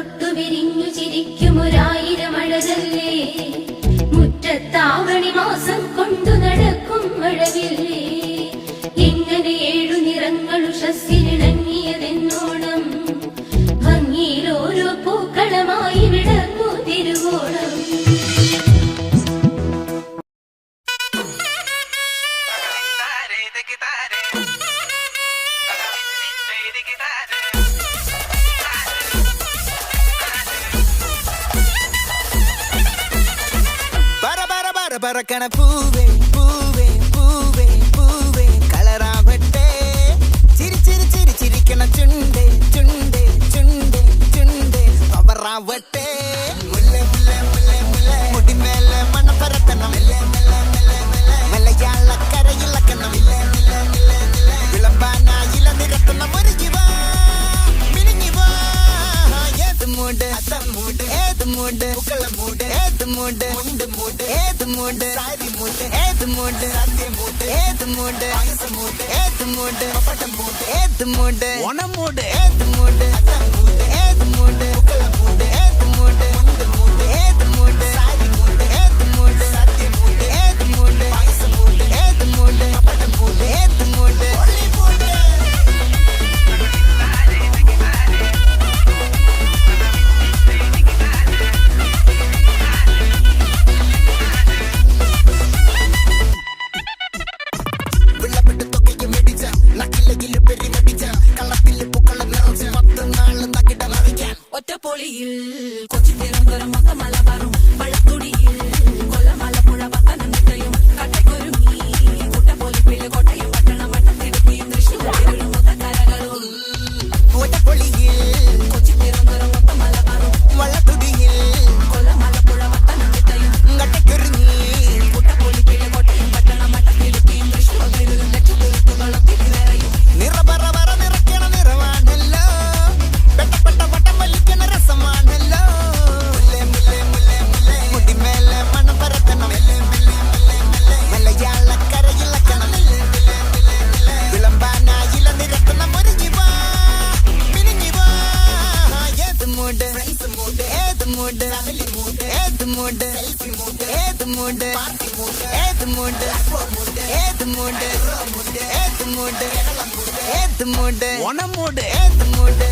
തൊട്ടു വിരിഞ്ഞു ചിരിക്കും ഒരായിരം അഴകല്ലേ? മുറ്റത്താവണി മാസം കൊണ്ടു നടക്കും മഴവില്ലേ? എങ്ങനെ ഏഴു നിറങ്ങളു ഉഷസ്സിലിണങ്ങിയതെന്നോണം ഭംഗിയിൽ ഓരോ പൂക്കളമായി വിടർന്നു തിരുവോണം. Tare de பரபரக்கன பூவே. மூடு புகழ மூடு ஏத்து மூடு முண்டு மூடு ஏத்து மூடு சாரி மூடு ஏத்து மூடு சத்திய மூடு ஏத்து மூடு அகச மூடு ஏத்து மூடு பப்பட்ட மூடு ஏத்து மூடு உண மூடு ஏத்து மூடு மூடு ஏத்து மூடு புகழ ஒளியில் கொச்சி நிரந்தரம் மொத்தமல்ல வரும் மூடு ஏது மூடு ஏது மூடு ஏது மூடு ஏது மூடு ஏது மூடு ஏது மூடு ஒன மூடு ஏது மூடு.